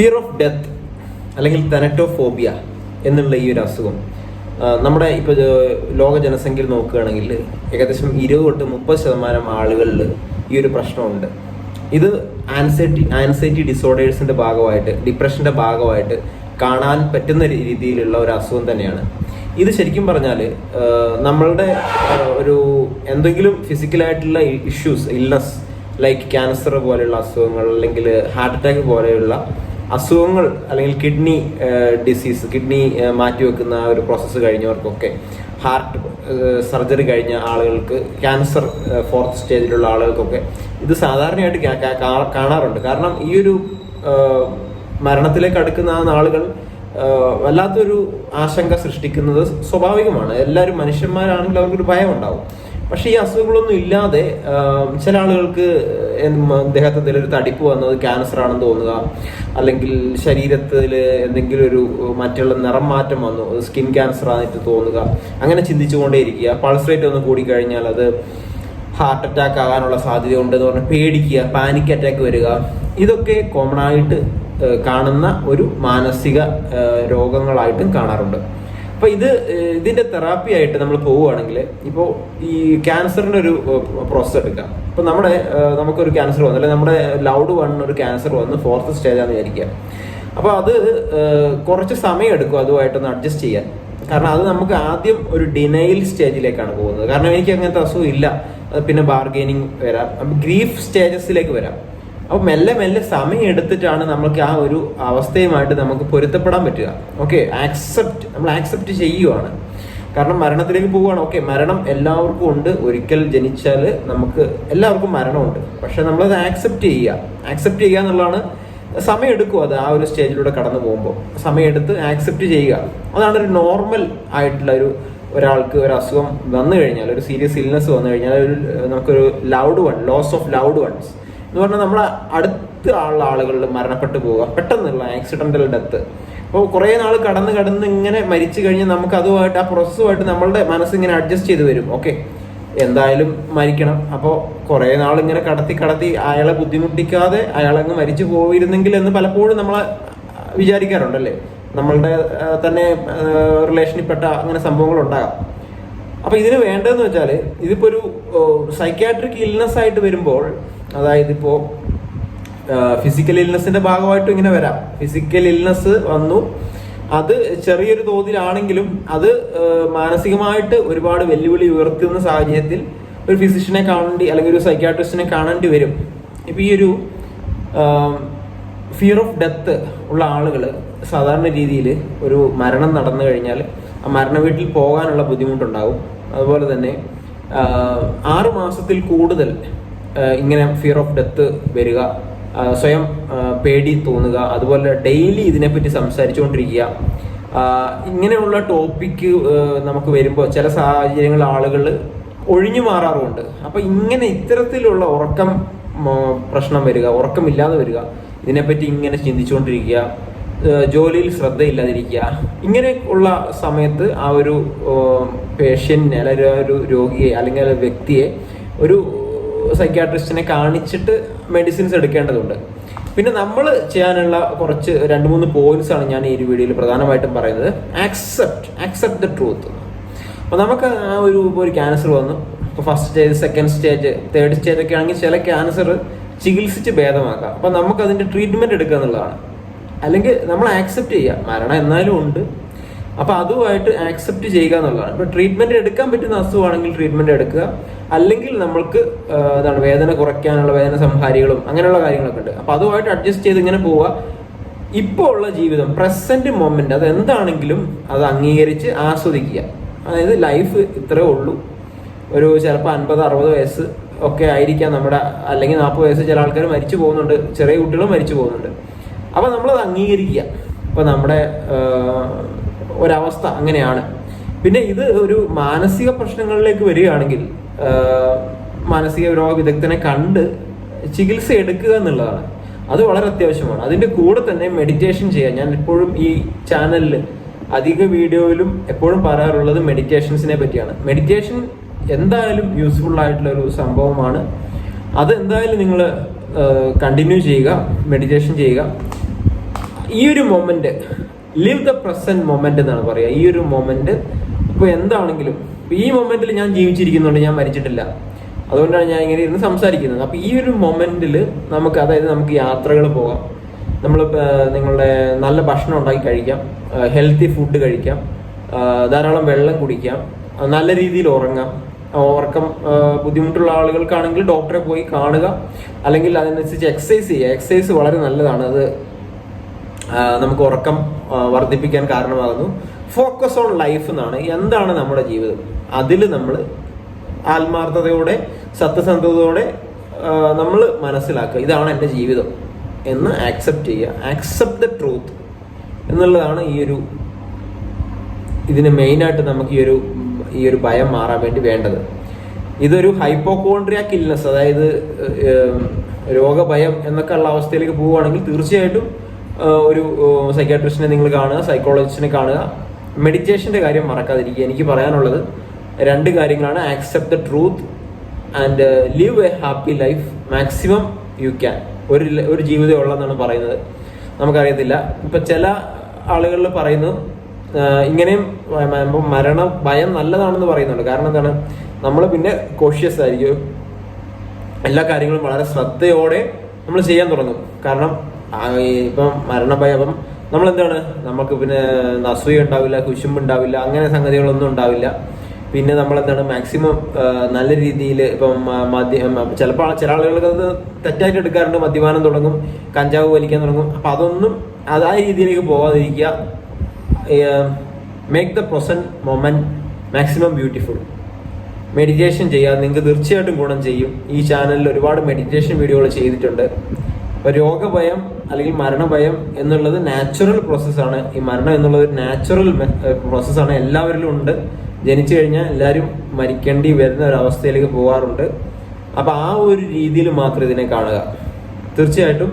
Fear of death അല്ലെങ്കിൽ തെനറ്റോഫോബിയ എന്നുള്ള ഈ ഒരു അസുഖം. നമ്മുടെ ഇപ്പോൾ ലോക ജനസംഖ്യയിൽ നോക്കുകയാണെങ്കിൽ ഏകദേശം ഇരുപത് തൊട്ട് മുപ്പത് ശതമാനം ആളുകളിൽ ഈ ഒരു പ്രശ്നമുണ്ട്. ഇത് ആൻസൈറ്റി ആൻസൈറ്റി ഡിസോർഡേഴ്സിന്റെ ഭാഗമായിട്ട് ഡിപ്രഷന്റെ ഭാഗമായിട്ട് കാണാൻ പറ്റുന്ന രീതിയിലുള്ള ഒരു അസുഖം തന്നെയാണ്. ഇത് ശരിക്കും പറഞ്ഞാൽ നമ്മളുടെ ഒരു എന്തെങ്കിലും ഫിസിക്കലായിട്ടുള്ള ഇഷ്യൂസ് ഇല്ലസ് ലൈക്ക് ക്യാൻസർ പോലെയുള്ള അസുഖങ്ങൾ അല്ലെങ്കിൽ ഹാർട്ട് അറ്റാക്ക് പോലെയുള്ള അസുഖങ്ങൾ അല്ലെങ്കിൽ കിഡ്നി ഡിസീസ് കിഡ്നി മാറ്റിവെക്കുന്ന ആ ഒരു പ്രോസസ്സ് കഴിഞ്ഞവർക്കൊക്കെ ഹാർട്ട് സർജറി കഴിഞ്ഞ ആളുകൾക്ക് ക്യാൻസർ ഫോർത്ത് സ്റ്റേജിലുള്ള ആളുകൾക്കൊക്കെ ഇത് സാധാരണയായിട്ട് കാണാറുണ്ട്. കാരണം ഈ ഒരു മരണത്തിലേക്ക് അടുക്കുന്ന ആളുകൾ വല്ലാത്തൊരു ആശങ്ക സൃഷ്ടിക്കുന്നത് സ്വാഭാവികമാണ്. എല്ലാവരും മനുഷ്യന്മാരാണെങ്കിൽ അവർക്കൊരു ഭയം ഉണ്ടാവും പക്ഷേ ഈ അസുഖങ്ങളൊന്നും ഇല്ലാതെ ചില ആളുകൾക്ക് അദ്ദേഹത്തെ ദേഹത്ത് എന്തെങ്കിലും ഒരു തടിപ്പ് വന്നത് ക്യാൻസർ ആണെന്ന് തോന്നുക അല്ലെങ്കിൽ ശരീരത്തിൽ എന്തെങ്കിലും ഒരു മറ്റുള്ള നിറം മാറ്റം വന്നു സ്കിൻ ക്യാൻസർ ആയിട്ട് തോന്നുക അങ്ങനെ ചിന്തിച്ചുകൊണ്ടേയിരിക്കുക. പൾസ് റേറ്റ് ഒന്ന് കൂടിക്കഴിഞ്ഞാൽ അത് ഹാർട്ട് അറ്റാക്ക് ആകാനുള്ള സാധ്യത ഉണ്ടെന്ന് പറഞ്ഞ് പേടിക്കുക പാനിക് അറ്റാക്ക് വരിക. ഇതൊക്കെ കോമൺ ആയിട്ട് കാണുന്ന ഒരു മാനസിക രോഗങ്ങളായിട്ടും കാണാറുണ്ട്. അപ്പൊ ഇത് ഇതിന്റെ തെറാപ്പി ആയിട്ട് നമ്മൾ പോവുകയാണെങ്കിൽ ഇപ്പോ ഈ ക്യാൻസറിന്റെ ഒരു പ്രോസസ് എടുക്കാം. ഇപ്പൊ നമ്മുടെ നമുക്കൊരു ക്യാൻസർ വന്നു അല്ലെങ്കിൽ നമ്മുടെ ലൗഡ് വൺ ഒരു ക്യാൻസർ വന്ന് ഫോർത്ത് സ്റ്റേജാന്ന് വിചാരിക്കുക. അപ്പോൾ അത് കുറച്ച് സമയം എടുക്കും അതുമായിട്ടൊന്ന് അഡ്ജസ്റ്റ് ചെയ്യാൻ. കാരണം അത് നമുക്ക് ആദ്യം ഒരു ഡിനൈൽ സ്റ്റേജിലേക്കാണ് പോകുന്നത്. കാരണം എനിക്ക് അങ്ങനത്തെ അസുഖം ഇല്ല. പിന്നെ ബാർഗെയിനിങ് വരാം. ഗ്രീഫ് സ്റ്റേജസിലേക്ക് വരാം. അപ്പോൾ മെല്ലെ മെല്ലെ സമയം എടുത്തിട്ടാണ് നമുക്ക് ആ ഒരു അവസ്ഥയുമായിട്ട് നമുക്ക് പൊരുത്തപ്പെടാൻ പറ്റുക. ഓക്കെ ആക്സെപ്റ്റ് നമ്മൾ ആക്സെപ്റ്റ് ചെയ്യുവാണ്. കാരണം മരണത്തിലേക്ക് പോവുകയാണ്. ഓക്കെ മരണം എല്ലാവർക്കും ഉണ്ട്. ഒരിക്കൽ ജനിച്ചാൽ നമുക്ക് എല്ലാവർക്കും മരണമുണ്ട്. പക്ഷെ നമ്മളത് ആക്സെപ്റ്റ് ചെയ്യുക. ആക്സെപ്റ്റ് ചെയ്യുക എന്നുള്ളതാണ് സമയം എടുക്കുക അത് ആ ഒരു സ്റ്റേജിലൂടെ കടന്നു പോകുമ്പോൾ. സമയമെടുത്ത് ആക്സെപ്റ്റ് ചെയ്യുക. അതാണ് ഒരു നോർമൽ ആയിട്ടുള്ള ഒരു ഒരാൾക്ക് ഒരു അസുഖം വന്നു കഴിഞ്ഞാൽ ഒരു സീരിയസ് ഇൽനെസ് വന്നു കഴിഞ്ഞാൽ ഒരു നമുക്കൊരു loved one loss of loved ones എന്ന് പറഞ്ഞാൽ നമ്മൾ അടുത്ത ആളുള്ള ആളുകളിൽ മരണപ്പെട്ടു പോവുക. പെട്ടെന്നുള്ള ആക്സിഡന്റൽ ഡെത്ത് അപ്പോൾ കുറേ നാൾ കടന്ന് കടന്ന് ഇങ്ങനെ മരിച്ചു കഴിഞ്ഞാൽ നമുക്ക് അതുമായിട്ട് ആ പ്രോസസ്സുമായിട്ട് നമ്മളുടെ മനസ്സിങ്ങനെ അഡ്ജസ്റ്റ് ചെയ്ത് വരും. ഓക്കെ എന്തായാലും മരിക്കണം. അപ്പോൾ കുറേ നാൾ ഇങ്ങനെ കടത്തി കടത്തി അയാളെ ബുദ്ധിമുട്ടിക്കാതെ അയാളങ്ങ് മരിച്ചു പോയിരുന്നെങ്കിൽ എന്ന് പലപ്പോഴും നമ്മൾ വിചാരിക്കാറുണ്ടല്ലേ? നമ്മളുടെ തന്നെ റിലേഷനിൽപ്പെട്ട അങ്ങനെ സംഭവങ്ങൾ ഉണ്ടാകാം. അപ്പൊ ഇതിന് വേണ്ടതെന്ന് വെച്ചാൽ ഇതിപ്പോ ഒരു സൈക്യാട്രിക് ഇൽനസ് ആയിട്ട് വരുമ്പോൾ അതായത് ഇപ്പോ ഫിസിക്കൽ ഇൽനസിന്റെ ഭാഗമായിട്ടും ഇങ്ങനെ വരാം. ഫിസിക്കൽ ഇൽനസ് വന്നു. അത് ചെറിയൊരു തോതിലാണെങ്കിലും അത് മാനസികമായിട്ട് ഒരുപാട് വെല്ലുവിളി ഉയർത്തുന്ന സാഹചര്യത്തിൽ ഒരു ഫിസിഷ്യനെ കാണേണ്ടി അല്ലെങ്കിൽ ഒരു സൈക്യാട്രിസ്റ്റിനെ കാണേണ്ടി വരും. ഇപ്പൊ ഈ ഒരു ഫിയർ ഓഫ് ഡെത്ത് ഉള്ള ആളുകൾ സാധാരണ രീതിയിൽ ഒരു മരണം നടന്നു കഴിഞ്ഞാൽ മരണ വീട്ടിൽ പോകാനുള്ള ബുദ്ധിമുട്ടുണ്ടാവും. അതുപോലെ തന്നെ ആറ് മാസത്തിൽ കൂടുതൽ ഇങ്ങനെ ഫിയർ ഓഫ് ഡെത്ത് വരിക സ്വയം പേടി തോന്നുക അതുപോലെ ഡെയിലി ഇതിനെപ്പറ്റി സംസാരിച്ചുകൊണ്ടിരിക്കുക ഇങ്ങനെയുള്ള ടോപ്പിക്ക് നമുക്ക് വരുമ്പോൾ ചില സാഹചര്യങ്ങളിൽ ആളുകൾ ഒഴിഞ്ഞു മാറാറുമുണ്ട്. അപ്പം ഇങ്ങനെ ഇത്തരത്തിലുള്ള ഉറക്കം പ്രശ്നം വരിക ഉറക്കമില്ലാതെ വരിക ഇതിനെപ്പറ്റി ഇങ്ങനെ ചിന്തിച്ചുകൊണ്ടിരിക്കുക ജോലിയിൽ ശ്രദ്ധയില്ലാതിരിക്കുക. ഇങ്ങനെ ഉള്ള സമയത്ത് ആ ഒരു പേഷ്യന്റിനെ അല്ലെങ്കിൽ ആ ഒരു രോഗിയെ അല്ലെങ്കിൽ ആ വ്യക്തിയെ ഒരു സൈക്യാട്രിസ്റ്റിനെ കാണിച്ചിട്ട് മെഡിസിൻസ് എടുക്കേണ്ടതുണ്ട്. പിന്നെ നമ്മൾ ചെയ്യാനുള്ള കുറച്ച് രണ്ട് മൂന്ന് പോയിന്റ്സ് ആണ് ഞാൻ ഈ ഒരു വീഡിയോയിൽ പ്രധാനമായിട്ടും പറയുന്നത്. ആക്സെപ്റ്റ് ആക്സെപ്റ്റ് ദ ട്രൂത്ത് അപ്പോൾ നമുക്ക് ആ ഒരു ഒരു ക്യാൻസർ വന്നു. ഇപ്പോൾ first stage second stage third stage ഒക്കെ ആണെങ്കിൽ ചില ക്യാൻസർ ചികിത്സിച്ച് ഭേദമാക്കാം. അപ്പോൾ നമുക്ക് അതിന്റെ ട്രീറ്റ്മെന്റ് എടുക്കുക എന്നുള്ളതാണ്. അല്ലെങ്കിൽ നമ്മൾ ആക്സെപ്റ്റ് ചെയ്യുക മരണം എന്നാലും ഉണ്ട്. അപ്പോൾ അതുമായിട്ട് ആക്സെപ്റ്റ് ചെയ്യുക എന്നുള്ളതാണ്. ഇപ്പോൾ ട്രീറ്റ്മെന്റ് എടുക്കാൻ പറ്റുന്ന അസുഖമാണെങ്കിൽ ട്രീറ്റ്മെന്റ് എടുക്കുക. അല്ലെങ്കിൽ നമ്മൾക്ക് എന്താണ് വേദന കുറയ്ക്കാനുള്ള വേദന സംഹാരികളും അങ്ങനെയുള്ള കാര്യങ്ങളൊക്കെ ഉണ്ട്. അപ്പോൾ അതുമായിട്ട് അഡ്ജസ്റ്റ് ചെയ്ത് ഇങ്ങനെ പോവുക. ഇപ്പോൾ ഉള്ള ജീവിതം പ്രസന്റ് മൊമെന്റ് അത് എന്താണെങ്കിലും അത് അംഗീകരിച്ച് ആസ്വദിക്കുക. അതായത് ലൈഫ് ഇത്രേ ഉള്ളൂ. ഒരു ചിലപ്പോൾ അൻപത് അറുപത് വയസ്സ് ഒക്കെ ആയിരിക്കാം നമ്മുടെ അല്ലെങ്കിൽ നാൽപ്പത് വയസ്സ് ചില ആൾക്കാർ മരിച്ചു പോകുന്നുണ്ട്. ചെറിയ കുട്ടികളും മരിച്ചു പോകുന്നുണ്ട്. അപ്പോൾ നമ്മളത് അംഗീകരിക്കുക. ഇപ്പൊ നമ്മുടെ ഒരവസ്ഥ അങ്ങനെയാണ്. പിന്നെ ഇത് ഒരു മാനസിക പ്രശ്നങ്ങളിലേക്ക് വരികയാണെങ്കിൽ മാനസിക രോഗ വിദഗ്ധനെ കണ്ട് ചികിത്സ എടുക്കുക എന്നുള്ളതാണ്. അത് വളരെ അത്യാവശ്യമാണ്. അതിന്റെ കൂടെ തന്നെ മെഡിറ്റേഷൻ ചെയ്യാൻ ഞാൻ എപ്പോഴും ഈ ചാനലിൽ അധിക വീഡിയോയിലും എപ്പോഴും പറയാറുള്ളത് മെഡിറ്റേഷൻസിനെ പറ്റിയാണ്. മെഡിറ്റേഷൻ എന്തായാലും യൂസ്ഫുൾ ആയിട്ടുള്ള ഒരു സംഭവമാണ്. അത് എന്തായാലും നിങ്ങൾ കണ്ടിന്യൂ ചെയ്യുക മെഡിറ്റേഷൻ ചെയ്യുക. ഈ ഒരു moment live the present moment എന്നാണ് പറയുക. ഈ ഒരു മൊമെന്റ് ഇപ്പോൾ എന്താണെങ്കിലും ഈ മൊമെന്റിൽ ഞാൻ ജീവിച്ചിരിക്കുന്നുണ്ട് ഞാൻ മരിച്ചിട്ടില്ല. അതുകൊണ്ടാണ് ഞാൻ ഇങ്ങനെ ഇരുന്ന് സംസാരിക്കുന്നത്. അപ്പൊ ഈ ഒരു മൊമെന്റിൽ നമുക്ക് അതായത് നമുക്ക് യാത്രകൾ പോകാം. നമ്മൾ നിങ്ങളുടെ നല്ല ഭക്ഷണം ഉണ്ടാക്കി കഴിക്കാം. ഹെൽത്തി ഫുഡ് കഴിക്കാം. ധാരാളം വെള്ളം കുടിക്കാം. നല്ല രീതിയിൽ ഉറങ്ങാം. ഉറക്കം ബുദ്ധിമുട്ടുള്ള ആളുകൾക്കാണെങ്കിൽ ഡോക്ടറെ പോയി കാണുക. അല്ലെങ്കിൽ അതിനനുസരിച്ച് എക്സസൈസ് ചെയ്യുക. എക്സസൈസ് വളരെ നല്ലതാണ്. അത് നമുക്ക് ഉറക്കം വർദ്ധിപ്പിക്കാൻ കാരണമാകുന്നു. ഫോക്കസ് ഓൺ ലൈഫ് എന്നാണ്. എന്താണ് നമ്മുടെ ജീവിതം? അതിൽ നമ്മൾ ആത്മാർത്ഥതയോടെ സത്യസന്ധതയോടെ നമ്മൾ മനസ്സിലാക്കുക. ഇതാണ് എന്റെ ജീവിതം എന്ന് ആക്സെപ്റ്റ് ചെയ്യുക. ആക്സെപ്റ്റ് ദ ട്രൂത്ത് എന്നുള്ളതാണ് ഈ ഒരു ഇതിന് മെയിനായിട്ട് നമുക്ക് ഈ ഒരു ഈ ഒരു ഭയം മാറാൻ വേണ്ടി വേണ്ടത്. ഇതൊരു ഹൈപ്പോകോൺട്രിയാക്ക് കില്ലസ് അതായത് രോഗഭയം എന്നൊക്കെ ഉള്ള അവസ്ഥയിലേക്ക് പോവുകയാണെങ്കിൽ തീർച്ചയായിട്ടും ഒരു സൈക്കാട്രിസ്റ്റിനെ നിങ്ങൾ കാണുക സൈക്കോളജിസ്റ്റിനെ കാണുക. മെഡിറ്റേഷന്റെ കാര്യം മറക്കാതിരിക്കുക. എനിക്ക് പറയാനുള്ളത് രണ്ട് കാര്യങ്ങളാണ്. Accept the truth and live a happy life maximum you can ഒരു ഒരു ജീവിതം ഉള്ളതെന്നാണ് പറയുന്നത്. നമുക്കറിയത്തില്ല. ഇപ്പം ചില ആളുകളിൽ പറയുന്നു ആഹ് ഇങ്ങനെയും മരണ ഭയം നല്ലതാണെന്ന് പറയുന്നുണ്ട്. കാരണം എന്താണ്? നമ്മൾ പിന്നെ കോഷ്യസ് ആയിരിക്കും. എല്ലാ കാര്യങ്ങളും വളരെ ശ്രദ്ധയോടെ നമ്മൾ ചെയ്യാൻ തുടങ്ങും. കാരണം ഇപ്പം മരണഭയം അപ്പം നമ്മൾ എന്താണ്? നമുക്ക് പിന്നെ അസൂയ ഉണ്ടാവില്ല കുശുമ്പ് ഉണ്ടാവില്ല അങ്ങനെ സംഗതികളൊന്നും ഉണ്ടാവില്ല. പിന്നെ നമ്മൾ എന്താണ്? മാക്സിമം നല്ല രീതിയിൽ ഇപ്പം മദ്യം ചിലപ്പോൾ ചില ആളുകൾക്ക് അത് തെറ്റായിട്ട് എടുക്കാറുണ്ട്. മദ്യപാനം തുടങ്ങും കഞ്ചാവ് വലിക്കാൻ തുടങ്ങും. അപ്പം അതൊന്നും അത് ആ രീതിയിലേക്ക് പോകാതിരിക്കുക. Make the present moment maximum beautiful meditation ചെയ്യുക നിങ്ങൾക്ക് തീർച്ചയായിട്ടും ഗുണം ചെയ്യും. ഈ ചാനലിൽ ഒരുപാട് മെഡിറ്റേഷൻ വീഡിയോകൾ ചെയ്തിട്ടുണ്ട്. അപ്പോൾ രോഗഭയം അല്ലെങ്കിൽ മരണഭയം എന്നുള്ളത് നാച്ചുറൽ പ്രോസസ്സാണ് ഈ മരണം എന്നുള്ളത് ഒരു നാച്ചുറൽ പ്രോസസ്സാണ് എല്ലാവരിലും ഉണ്ട്. ജനിച്ചു കഴിഞ്ഞാൽ എല്ലാവരും മരിക്കേണ്ടി വരുന്ന ഒരു അവസ്ഥയിലേക്ക് പോകാറുണ്ട് അപ്പോൾ ആ ഒരു രീതിയിൽ മാത്രം ഇതിനെ കാണുക. തീർച്ചയായിട്ടും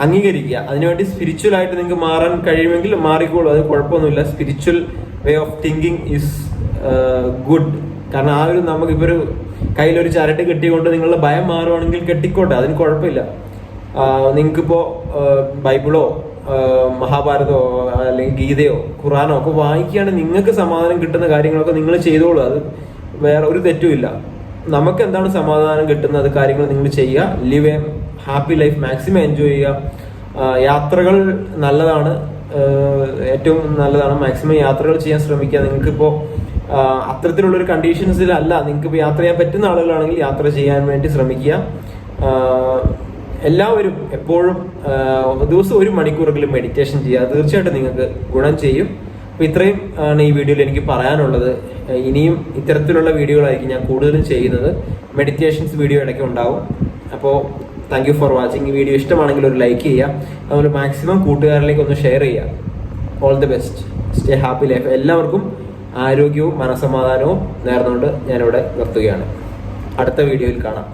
അംഗീകരിക്കുക. അതിനുവേണ്ടി സ്പിരിച്വൽ ആയിട്ട് നിങ്ങൾക്ക് മാറാൻ കഴിയുമെങ്കിൽ മാറിക്കോളൂ. അത് കുഴപ്പമൊന്നുമില്ല. Spiritual way of thinking is good കാരണം ആ ഒരു നമുക്കിപ്പോൾ ഒരു കയ്യിലൊരു ചരട്ട് കെട്ടിക്കൊണ്ട് നിങ്ങളുടെ ഭയം മാറുവാണെങ്കിൽ കെട്ടിക്കോട്ടെ. അതിന് കുഴപ്പമില്ല. നിങ്ങൾക്കിപ്പോൾ ബൈബിളോ മഹാഭാരതോ മഹാഭാരതമോ അല്ലെങ്കിൽ ഗീതയോ ഖുറാനോ ഒക്കെ വായിക്കുകയാണെങ്കിൽ നിങ്ങൾക്ക് സമാധാനം കിട്ടുന്ന കാര്യങ്ങളൊക്കെ നിങ്ങൾ ചെയ്തോളൂ. അത് വേറെ ഒരു തെറ്റുമില്ല. നമുക്ക് എന്താണ് സമാധാനം കിട്ടുന്നത്? കാര്യങ്ങൾ നിങ്ങൾ ചെയ്യുക. Live a happy life maximum enjoy ചെയ്യുക. യാത്രകൾ നല്ലതാണ്. ഏറ്റവും നല്ലതാണ്. മാക്സിമം യാത്രകൾ ചെയ്യാൻ ശ്രമിക്കുക. നിങ്ങൾക്കിപ്പോൾ അത്തരത്തിലുള്ള ഒരു കണ്ടീഷൻസിലല്ല നിങ്ങൾക്ക് ഇപ്പോൾ യാത്ര ചെയ്യാൻ പറ്റുന്ന ആളുകളാണെങ്കിൽ യാത്ര ചെയ്യാൻ വേണ്ടി ശ്രമിക്കുക. എല്ലാവരും എപ്പോഴും ദിവസം ഒരു മണിക്കൂറെങ്കിലും മെഡിറ്റേഷൻ ചെയ്യുക. തീർച്ചയായിട്ടും നിങ്ങൾക്ക് ഗുണം ചെയ്യും. അപ്പോൾ ഇത്രയും ആണ് ഈ വീഡിയോയിൽ എനിക്ക് പറയാനുള്ളത്. ഇനിയും ഇത്തരത്തിലുള്ള വീഡിയോകളായിരിക്കും ഞാൻ കൂടുതലും ചെയ്യുന്നത്. മെഡിറ്റേഷൻസ് വീഡിയോ ഇടയ്ക്ക് ഉണ്ടാവും. അപ്പോൾ താങ്ക് യു ഫോർ വാച്ചിങ് ഈ വീഡിയോ ഇഷ്ടമാണെങ്കിൽ ഒരു ലൈക്ക് ചെയ്യുക. അതുപോലെ മാക്സിമം കൂട്ടുകാരിലേക്ക് ഒന്ന് ഷെയർ ചെയ്യുക. All the best stay happy life എല്ലാവർക്കും ആരോഗ്യവും മനസമാധാനവും നേർന്നുകൊണ്ട് ഞാനിവിടെ നിർത്തുകയാണ്. അടുത്ത വീഡിയോയിൽ കാണാം.